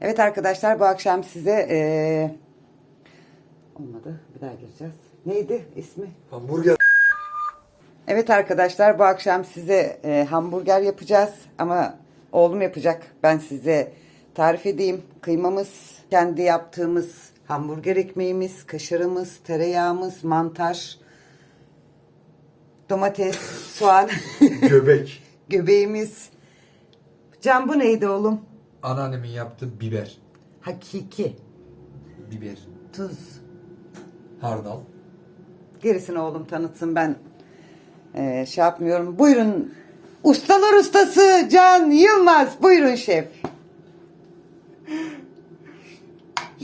Evet arkadaşlar bu akşam size eee, olmadı bir daha gireceğiz. Neydi ismi? Hamburger. Evet arkadaşlar bu akşam size eee, hamburger yapacağız ama oğlum yapacak. Ben size tarif edeyim. Kıymamız, kendi yaptığımız hamburger ekmeğimiz, kaşarımız, tereyağımız, mantar, domates, soğan, Göbek. göbeğimiz. Can bu neydi oğlum? Anneannemin yaptığı biber. Hakiki. Biber. Tuz. Hardal. Gerisini oğlum tanıtsın ben eee, şey yapmıyorum. Buyurun ustalar ustası Can Yılmaz. Buyurun şef.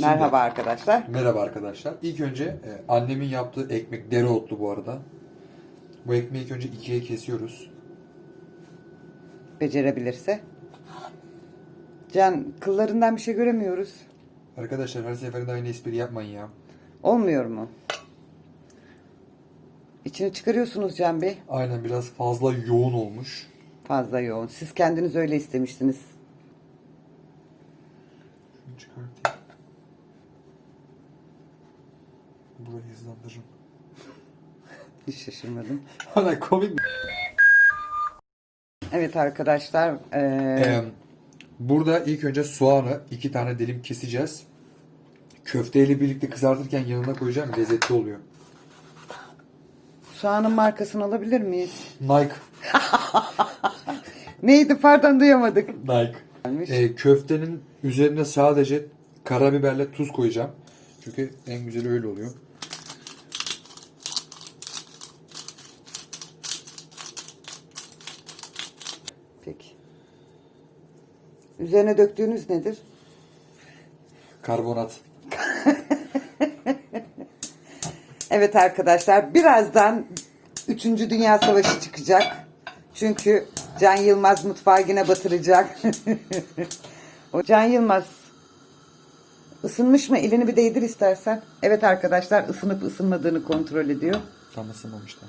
Merhaba arkadaşlar. Merhaba arkadaşlar. İlk önce e, annemin yaptığı ekmek dereotlu bu arada. Bu ekmeği ilk önce ikiye kesiyoruz. Becerebilirse. Can kıllarından bir şey göremiyoruz. Arkadaşlar her seferinde aynı espri yapmayın ya. Olmuyor mu? İçini çıkarıyorsunuz Can Bey. Aynen biraz fazla yoğun olmuş. Fazla yoğun. Siz kendiniz öyle istemiştiniz. Şunu çıkartayım. Burayı hızlandırırım. Hiç şaşırmadım. Hala komik mi? Evet arkadaşlar. eee, Ee, burada ilk önce soğanı iki tane dilim keseceğiz. Köfteyle birlikte kızartırken yanına koyacağım lezzetli oluyor. soğanın markasını alabilir miyiz? Nike. Neydi pardon duyamadık. Nike. Ee, köftenin üzerine sadece karabiberle tuz koyacağım. Çünkü en güzeli öyle oluyor. Peki. Üzerine döktüğünüz nedir? Karbonat. Evet arkadaşlar birazdan 3. Dünya Savaşı çıkacak. Çünkü Can Yılmaz mutfağı yine batıracak. o Can Yılmaz ısınmış mı? Elini bir değdir istersen. Evet arkadaşlar ısınıp ısınmadığını kontrol ediyor. Tam ısınmamış da.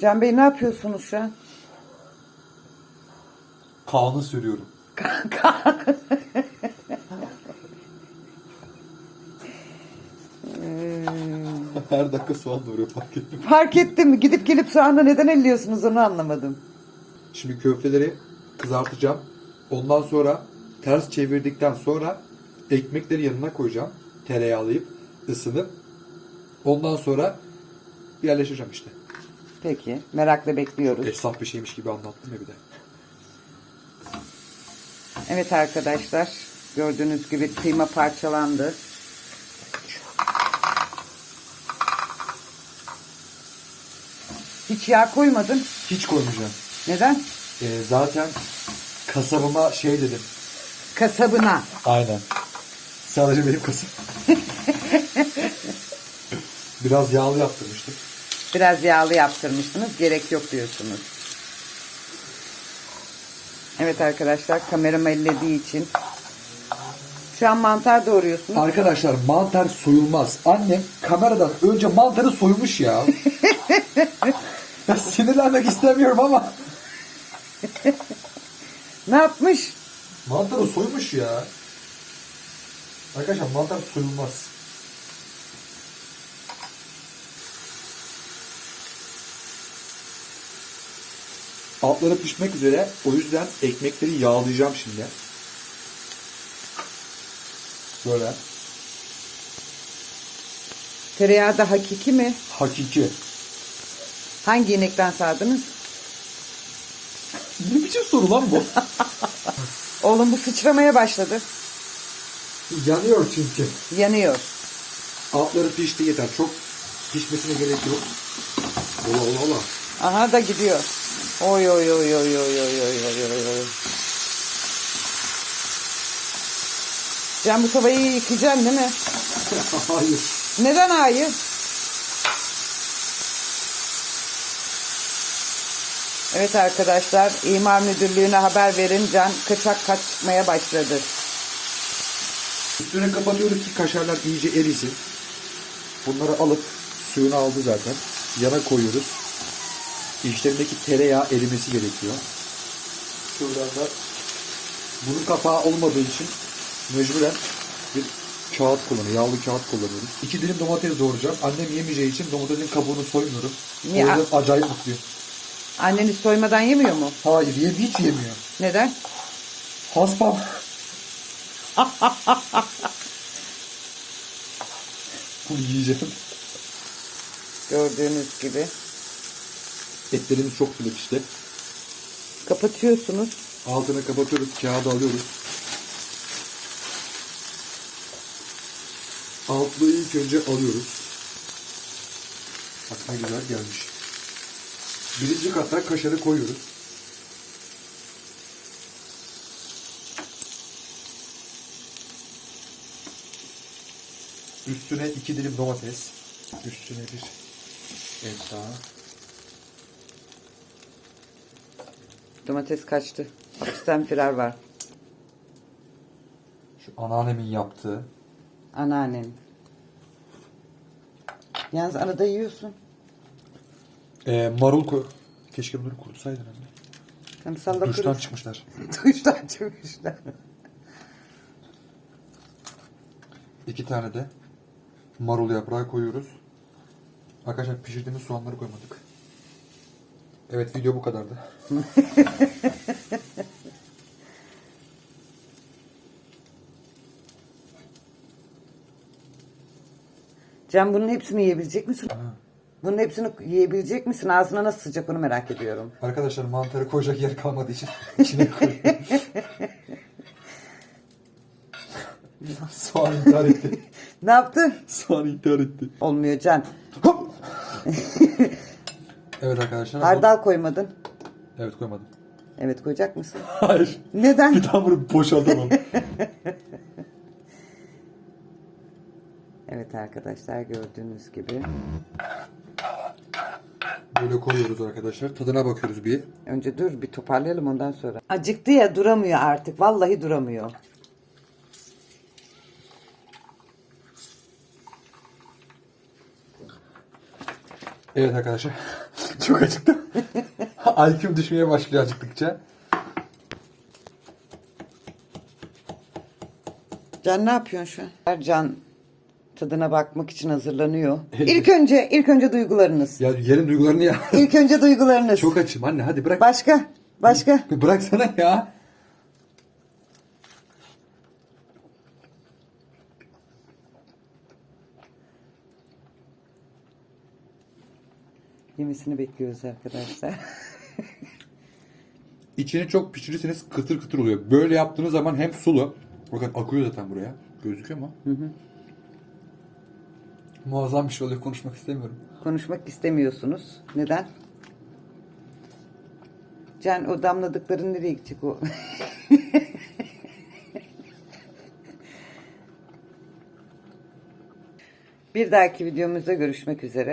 Can Bey ne yapıyorsunuz şu an? Kanı sürüyorum. Her dakika soğan doğruyor fark ettim. Fark ettim. Gidip gelip soğanla neden elliyorsunuz onu anlamadım. Şimdi köfteleri kızartacağım. Ondan sonra ters çevirdikten sonra ekmekleri yanına koyacağım. Tereyağlayıp ısınıp ondan sonra yerleştireceğim işte. Peki merakla bekliyoruz. Esnaf bir şeymiş gibi anlattım ya bir de. Evet arkadaşlar gördüğünüz gibi kıyma parçalandı. Hiç yağ koymadın. Hiç koymayacağım. Neden? Ee, zaten kasabıma şey dedim. Kasabına. Aynen. Sadece benim kasım. Biraz yağlı yaptırmıştım. Biraz yağlı yaptırmışsınız. Gerek yok diyorsunuz. Evet arkadaşlar kameram ellediği için. Şu an mantar doğruyorsunuz. Arkadaşlar mantar soyulmaz. Annem kameradan önce mantarı soymuş ya. ya sinirlenmek istemiyorum ama. Ne yapmış? Mantarı soymuş ya. Arkadaşlar mantar soyulmaz. Altları pişmek üzere. O yüzden ekmekleri yağlayacağım şimdi. Böyle. Tereyağı da hakiki mi? Hakiki. Hangi inekten sağdınız? Ne biçim soru lan bu? Oğlum bu sıçramaya başladı. Yanıyor çünkü. Yanıyor. Altları pişti yeter. Çok pişmesine gerek yok. Ola ola ola. Aha da gidiyor. Oy oy oy oy oy oy oy oy oy oy. Can bu tavayı yıkayacaksın değil mi? Hayır. Neden hayır? Evet arkadaşlar imar müdürlüğüne haber verin. Can kaçak kaçmaya başladı. Üstüne kapatıyoruz ki kaşarlar iyice erisin. Bunları alıp suyunu aldı zaten. Yana koyuyoruz. İçlerindeki tereyağı erimesi gerekiyor. Şuradan da Bunun kapağı olmadığı için mecburen bir kağıt kullanıyor. Yağlı kağıt kullanıyoruz. İki dilim domates doğrayacağım. Annem yemeyeceği için domatesin kabuğunu soymuyorum. Niye? O yüzden acayip mutluyum. Anneniz soymadan yemiyor mu? Hayır yem hiç yemiyor. Neden? Haspam. Bunu yiyeceğim. Gördüğünüz gibi. Etlerimiz çok sulu işte. Kapatıyorsunuz. Altını kapatıyoruz, kağıdı alıyoruz. Altlığı ilk önce alıyoruz. Bak ne güzel gelmiş. Birinci kata kaşarı koyuyoruz. Üstüne iki dilim domates. Üstüne bir et daha. Domates kaçtı. Hapisten firar var. Şu anneannemin yaptığı. Anneannen. Yalnız arada yiyorsun. Ee, marul koy. Keşke bunları kurutsaydın anne. Tam salla Duştan kurut. çıkmışlar. Duştan çıkmışlar. İki tane de marul yaprağı koyuyoruz. Arkadaşlar pişirdiğimiz soğanları koymadık. Evet video bu kadardı. Can bunun hepsini yiyebilecek misin? Bunun hepsini yiyebilecek misin? Ağzına nasıl sıcak onu merak ediyorum. Arkadaşlar mantarı koyacak yer kalmadığı için içine koyuyorum. Soğan intihar etti. Ne yaptı? Soğan intihar etti. Olmuyor Can. Evet arkadaşlar. Hardal koymadın. Evet koymadım. Evet koyacak mısın? Hayır. Neden? Bir daha bunu boşaltamam. Evet arkadaşlar gördüğünüz gibi. Böyle koyuyoruz arkadaşlar. Tadına bakıyoruz bir. Önce dur bir toparlayalım ondan sonra. Acıktı ya duramıyor artık. Vallahi duramıyor. Evet arkadaşlar. Çok acıktım. IQ'm düşmeye başlıyor acıktıkça. Can ne yapıyorsun şu an? Can tadına bakmak için hazırlanıyor. İlk önce ilk önce duygularınız. Ya yerin duygularını ya. İlk önce duygularınız. Çok açım anne hadi bırak. Başka? Başka? Bıraksana ya. Yemesini bekliyoruz arkadaşlar. İçini çok pişirirseniz kıtır kıtır oluyor. Böyle yaptığınız zaman hem sulu. Bakın akıyor zaten buraya. Gözüküyor mu? Hı hı. Muazzam bir şey oluyor. Konuşmak istemiyorum. Konuşmak istemiyorsunuz. Neden? Can o damladıkların nereye gidecek o? Bir dahaki videomuzda görüşmek üzere.